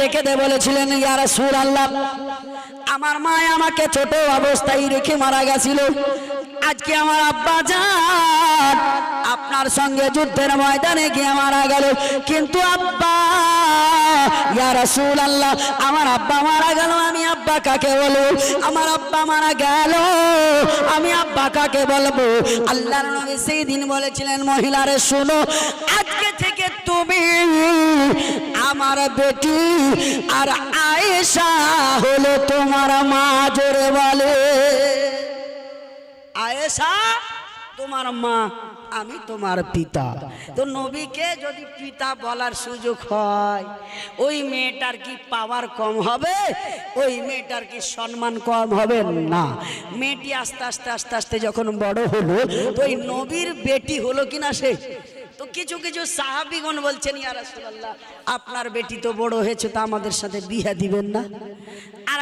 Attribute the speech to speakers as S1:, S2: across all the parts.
S1: কাঁদতে দে বলেছিলেন ইয়ারা সুর আল্লাহ আমার মায় আমাকে ছোট অবস্থায় রেখে মারা গেছিল। আজকে আমার আব্বা যান আপনার সঙ্গে যুদ্ধের ময়দানে গিয়ে মারা গেল। কিন্তু আব্বা রাসূল আল্লাহ আমার আব্বা মারা গেল, আমি আব্বা কাকে বলব? আমার আব্বা মারা গেল, আমি আব্বা কাকে বলব? আল্লাহর নবী সেই দিন বলেছিলেন, মহিলারে শুনো, আজকে থেকে তুমি আমার বেটি আর আয়েশা হলো তোমার মা, জোরে বলে। আয়েশা, তোমার মা, আমি তোমার পিতা। তো নবীকে যদি পিতা বলার সুযোগ হয়, ওই মেয়েটার কি পাওয়ার কম হবে? ওই মেয়েটার কি সম্মান কম হবে? না। মেয়েটি আস্তে আস্তে আস্তে আস্তে যখন বড় হলো, তো ওই নবীর বেটি হলো কিনা সে? তো কিছু কিছু সাহাবিগণ বলছেন, ইয়া রাসূলুল্লাহ, আপনার বেটি তো বড় হয়েছে, তো আমাদের সাথে বিয়ে দিবেন না?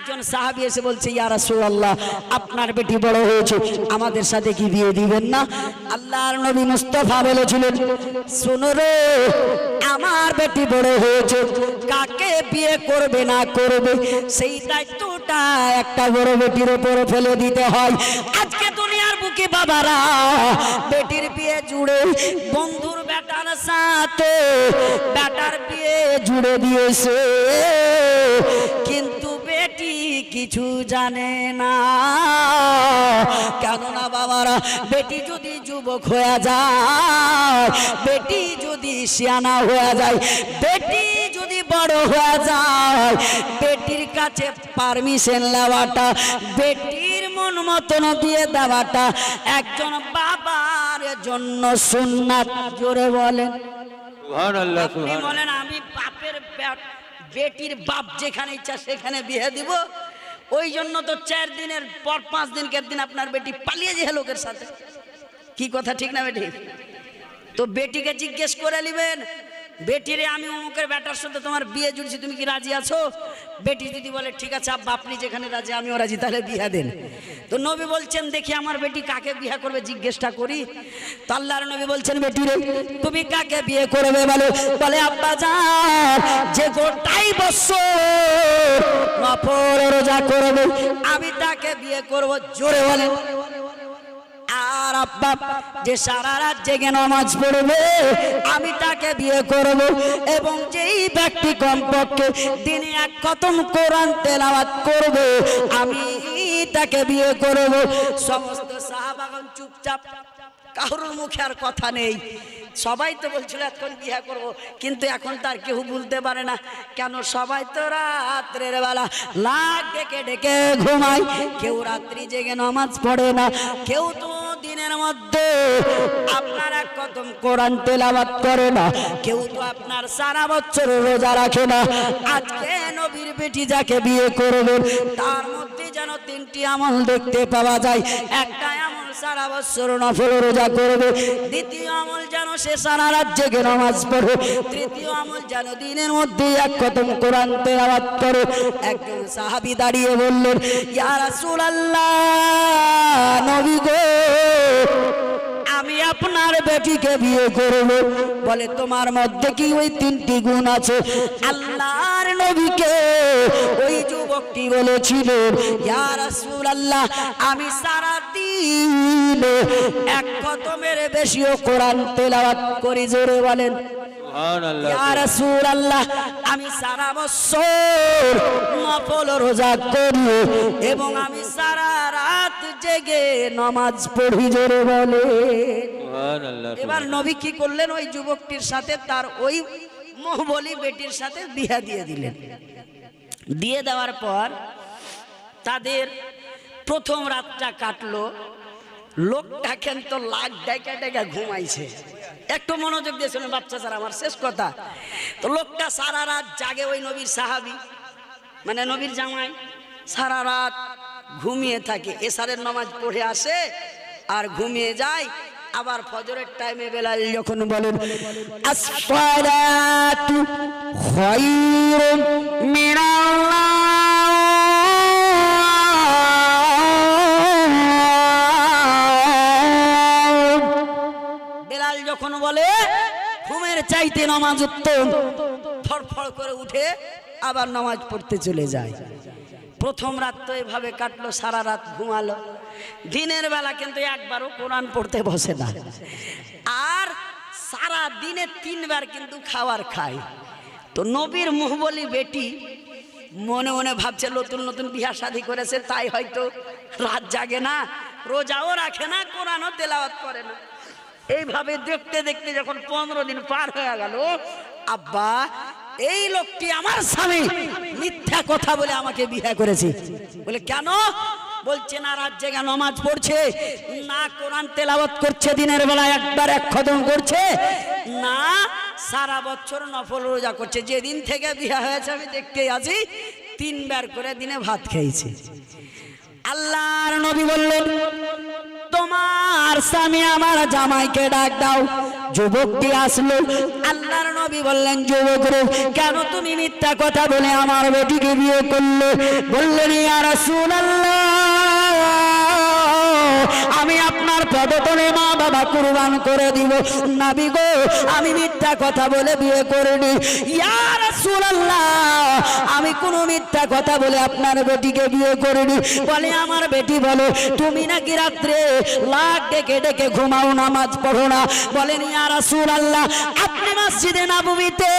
S1: একজন সাহাবি এসে বলছে, ইয়া রাসূলুল্লাহ, আপনার বেটি বড় হয়েছে, আমাদের সাথে কি বিয়ে দিবেন না? আল্লাহর নবী মুস্তাফা বলেছিলেন, শোনো রে, আমার বেটি বড় হয়েছে, কাকে বিয়ে করবে না করবে, সেই দায়িত্বটা একটা বড় বেটির উপর ফেলে দিতে হয়। আজকে দুনিয়ার বুকে বাবারা, বেটির বিয়ে জুড়ে বন্ধুর বেটার সাথে, বেটার বিয়ে জুড়ে দিয়েছে। কিছু জানে না। কেননা বাবারা বেটি যদি যুবক হয়ে যায় বেটি যদি সিয়ানা হয়ে যায় বেটি যদি বড় হয়ে যায় বেটির কাছে পারমিশন নেওয়াটা বেটির মন মতন দিয়ে দেওয়াটা একজন বাবার জন্য সুন্নাত। জোরে বলেন। বলেন আমি বাপের বেটির বাপ যেখানে ইচ্ছা সেখানে বিয়ে দিব? ওই জন্য তো চার দিনের পর পাঁচ দিনকের দিন আপনার বেটি পালিয়ে যে লোকের সাথে। কি কথা ঠিক না বেটি? তো বেটিকে জিজ্ঞেস করে নিবেন বেটিরে আমি অমুকের বেটার সাথে তোমার বিয়ে জুড়ছি, তুমি কি রাজি আছো? বেটি যদি বলে, ঠিক আছে আব্বা, আপনি যেখানে রাজি, আমিও রাজি, তাহলে বিয়া দেন। তো নবী বলছেন, দেখি আমার বেটি কাকে বিয়ে করবে, জিজ্ঞেসটা করি। তো আল্লাহর নবী বলছেন বেটি রে তুমি কাকে বিয়ে করবে বলো? বলে, আব্বা যা যে গোটাই বছর নফল রোজা করবে, আমি তাকে বিয়ে করব। জোরে বলেন। আর আব্বা, যে সারা রাত জেগে নামাজ পড়বে, আমি তাকে বিয়ে করব এবং যেই ব্যক্তি কমপক্ষে দিনে এক খতম কোরআন তেলাওয়াত করবে, আমি তাকে বিয়ে করব। সমস্ত সাহাবাগন চুপচাপ, কারোর মুখে আর কথা নেই। সবাই তো বলছিল এখন বিয়ে করব। কিন্তু এখন তার কেউ বলতে পারে না। কেন সবাই তো রাত্রের বেলা লাখ ডেকে ডেকে ঘুমায়। কেউ রাত্রি জেগে নামাজ পড়ে না। কেউ তো দিনের মধ্যে আপনার কদম কোরআন তেলাবাত করে না, কেউ তো আপনার সারা বছর রোজা রাখে না। আজকে নবীর বেটি যাকে বিয়ে করবে তার মধ্যে যেন তিনটি আমল দেখতে পাওয়া যায়। একটা আমল সারা বছর নফল রোজা করবে, দ্বিতীয় আমল যেন সে সারা রাত জেগে নামাজ পড়বে তৃতীয় আমল যেন দিনের মধ্যে এক কদম কোরআন তেলাওয়াত করে। একজন সাহাবি দাঁড়িয়ে বললেন, ইয়া রাসূলুল্লাহ, নবী গো আপনার বেটিকে বিয়ে করব। বলে তোমার মধ্যে কি ওই তিনটি গুণ আছে? আল্লাহর নবীকে ওই যুবকটি বলেছিল ইয়া রাসূলুল্লাহ আমি সারা দিন এক খতমের বেশিও কোরআন তেলাওয়াত করি জোরে বলেন। আমি সারা বছর নফল রোজা করি এবং আমি সারা রাত জেগে নামাজ পড়ি জোরে বলে এবার নবী কি করলেন? ওই যুবকটির সাথে তার ওই মহবলি বেটির সাথে বিয়া দিয়ে দিলেন। দিয়ে দেওয়ার পর তাদের প্রথম রাতটা কাটলো। লোকটা কিন্তু লাখ ডাইকা ডাইকা ঘুমাইছে। একটু মনোযোগ দিয়ে শুনে বাচ্চা স্যার আমার শেষ কথা। তো লোকটা সারা রাত জাগে ওই নবীর সাহাবি মানে নবীর জামাই। সারা রাত ঘুমিয়ে থাকে। এসারের নামাজ পড়ে আসে আর ঘুমিয়ে যায়। আবার ফজরের টাইমে বেলাল যখন বলেন আসফারাতু খায়রুম মিনাল্লাহ। বেলাল যখন বলে ঘুমের চাইতে নামাজ উত্তম ফড়ফড় করে উঠে আবার নামাজ পড়তে চলে যায়। প্রথম রাত তো এভাবে কাটলো সারা রাত ঘুমালো। দিনের বেলা কিন্তু একবারও কোরআন পড়তে বসে না। আর সারা দিনে তিনবার কিন্তু খাবার খায়। তো নবীর মুখ বলি বেটি মনে মনে ভাবছে, নতুন নতুন বিয়া শাদি করেছে, তাই হয়তো রাত জাগে না, রোজাও রাখে না, কোরআনও তেলাওয়াত করে না। এইভাবে দেখতে দেখতে যখন পনেরো দিন পার হয়ে গেল, আব্বা, এই লোকটি আমার স্বামী, মিথ্যা কথা বলে আমাকে বিয়ে করেছে। বলে, কেন? বলছে, না রাত জেগে নমাজ পড়ছে, না কোরআন তেলাওয়াত করছে, দিনের বেলা একবার এক খতম করছে, না সারা বছর নফল রোজা করছে। যেদিন থেকে বিয়ে হয়েছে, আমি দেখতেই আছি, তিনবার করে দিনে ভাত খেয়েছে। আল্লাহর নবী বললেন, তোমার স্বামী আমার জামাইকে ডাক দাও যুবকটি আসলো। আল্লাহর নবী বললেন, যুবক রে, কেন তুমি মিথ্যা কথা বলে আমার বেটিকে বিয়ে করলে? বললেন, ইয়া রাসূলুল্লাহ আমি আপনার পদতলে মা বাবা কুরবান করে দিব। নাবি গো, আমি মিথ্যা কথা বলে বিয়ে করিনি। ইয়া রাসূলুল্লাহ, আমি কোনো মিথ্যা কথা বলে আপনার বেটিকে বিয়ে করিনি। বলে, আমার বেটি বলে, তুমি নাকি রাত্রে লাখ ডেকে ডেকে ঘুমাও, নামাজ পড়ো না। বলেন, ইয়া রাসূলুল্লাহ, আপনি মসজিদে নববীতে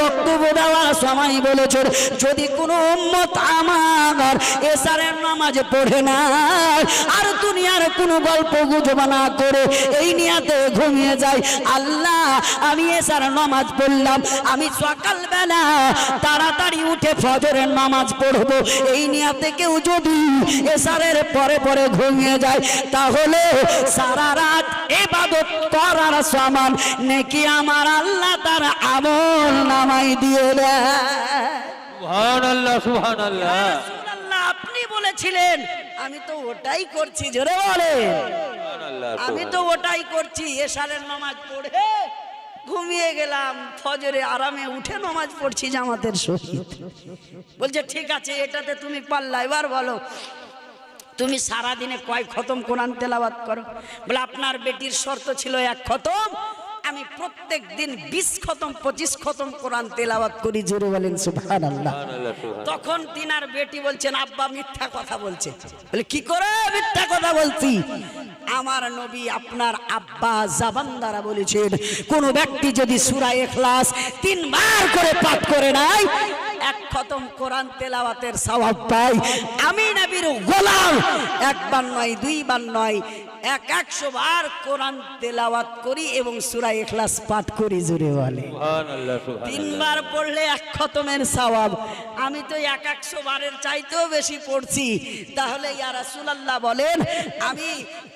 S1: বক্তব্য দেওয়ার সময় বলেছেন যদি কোনো উম্মত আমার এসারের নামাজ পড়ে না, আর দুনিয়ার কোনো গল্প গুজব না করে এই নিয়াতে ঘুমিয়ে যায়, আল্লাহ, আমি এসার নামাজ পড়লাম, আমি সকালবেলা তাড়াতাড়ি উঠে ফজরের নামাজ পড়ব, এই নিয়াতে কেউ যদি এসারের পরে পরে ঘুমিয়ে যায়, তাহলে সারা রাত এবাদত করার সমান, নাকি আমার আল্লাহ তার আমল নামাই দিয়ে আপনি বলেছিলেন আমি তো ওটাই করছি জোরে বলে। আমি তো ওটাই করছি এশারের নামাজ পড়ে ঘুমিয়ে গেলাম ফজরে আরামে উঠে নামাজ পড়ছি জামাতের সহিত। বলছে ঠিক আছে এটাতে তুমি পারলা এবার বলো তুমি সারা দিনে কয় খতম কোরআন তেলাওয়াত করো? বলে আপনার বেটির শর্ত ছিল এক খতম আমি প্রত্যেক দিন বিশ খতম পঁচিশ খতম কোরআন তেলাওয়াত করি জোরে বলেন
S2: সুফান আল্লাহ
S1: তখন তিনার বেটি বলছেন আব্বা মিথ্যা কথা বলছে। বলে কি করে মিথ্যা কথা বলছি? আমার নবী আপনার আব্বা জাবান দ্বারা বলেছেন কোন ব্যক্তি যদি সুরা এখলাস তিনবার করে পাঠ করে নাই এক খতম কোরআন তেলাওয়াতের সওয়াব পাই। আমি নবীর গোলাম। একবার নয় দুইবার নয় এক একশো বার কোরআন তেলাওয়াত করি এবং সূরা ইখলাস পাঠ করি জুড়ে বলে। তিনবার পড়লে এক খতমের সওয়াব। আমি তো এক একশো বারের চাইতেও বেশি পড়ছি। তাহলে ইয়ারা সুলাল্লাহ বলেন আমি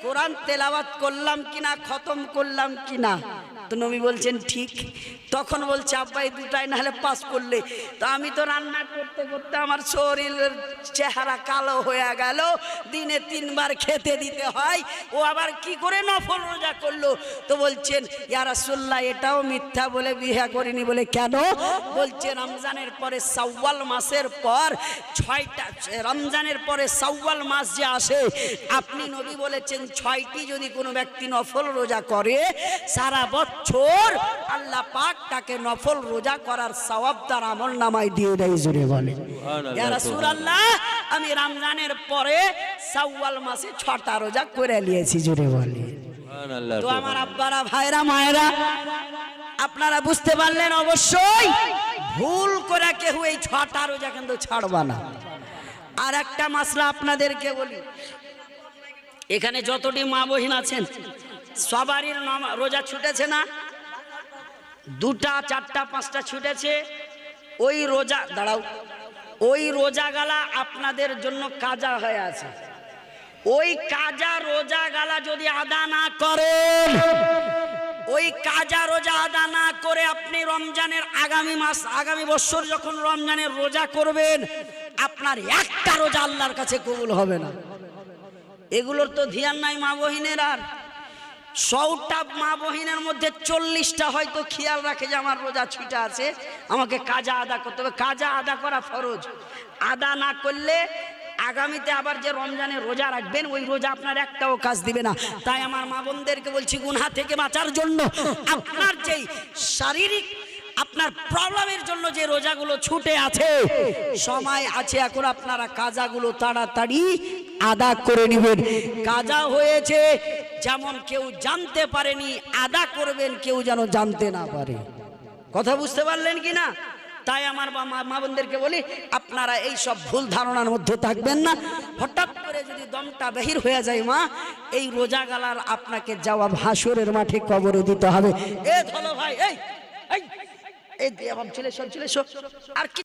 S1: কোরআন তেলাওয়াত করলাম কিনা খতম করলাম কিনা? তো নবী বলছেন, ঠিক। তখন বলছে, আব্বাই, দুটাই নাহলে পাস করলে। তো আমি তো রান্না করতে করতে আমার শরীরের চেহারা কালো হয়ে গেল। দিনে তিনবার খেতে দিতে হয়। ও আবার কি করে নফল রোজা করল? তো বলছেন, ইয়া রাসূলুল্লাহ, এটাও মিথ্যা বলে বিয়ে করিনি বলে কেন? বলছে, রমজানের পরে সাওয়াল মাসের পর ছয়টা, রমজানের পরে সাওয়াল মাস যে আসে, আপনি নবী বলেছেন, ছয়টি যদি কোনো ব্যক্তি নফল রোজা করে, সারা বছর আল্লাহ পাক তাকে নফল রোজা করার সওয়াব তার আমল নামায় দিয়ে দেয় জুড়ে বলে। রাসূলুল্লাহ আমি রমজানের পরে সাওয়াল মাসে ছটা রোজা করে নিয়েছি জুড়ে বলে। তো আমার আব্বারা ভাইরা মায়েরা আপনারা বুঝতে পারলেন অবশ্যই ভুল করে কেউ এই ছটা রোজা কিন্তু ছাড়বা না। আর একটা মাসলা আপনাদেরকে বলি এখানে যতটি মা বহিন আছেন সবারই রোজা ছুটেছে না? দুটা, চারটা, পাঁচটা ছুটেছে। ওই রোজা, দাঁড়াও। ওই রোজা গালা আপনাদের জন্য কাজা হয়ে আছে। ওই কাজা রোজা গালা যদি আদা না করেন, ওই কাজা রোজা আদা না করে আপনি রমজানের আগামী মাস, আগামী বছর যখন রমজানের রোজা করবেন, আপনার একটা রোজা আল্লাহর কাছে কবুল হবে না। এগুলোর তো ধিয়ান নাই মা বহিনের আর সৌটা মা বহিনের মধ্যে চল্লিশটা হয়তো খেয়াল রাখে যে আমার রোজা ছুটা আছে, আমাকে কাজা আদা করতে হবে। কাজা আদা করা ফরজ। আদা না করলে আগামীতে আবার যে রমজানে রোজা রাখবেন, ওই রোজা আপনার একটাও কাজ দিবে না। তাই আমার মা বোনদেরকে বলছি, গুনহা থেকে বাঁচার জন্য আপনার যেই শারীরিক, আপনার প্রবলেমের জন্য যে রোজাগুলো ছুটে আছে, সময় আছে এখন আপনারা কাজাগুলো তাড়াতাড়ি আদা করে নেবেন। কাজা হয়েছে যেমন কেউ জানতে পারেনি আদা করবেন কেউ যেন জানতে না পারে কথা বুঝতে পারলেন কি না তাই আমার মা বোনদেরকে বলি আপনারা এই সব ভুল ধারণার মধ্যে থাকবেন না হঠাৎ করে যদি দমটা বাহির হয়ে যায় মা এই রোজা গালার আপনাকে যাওয়া ভাসুরের মাঠে কবরে দিতে হবে এ ধলো ভাই এই এই আমার ছেলে সব সব আর কি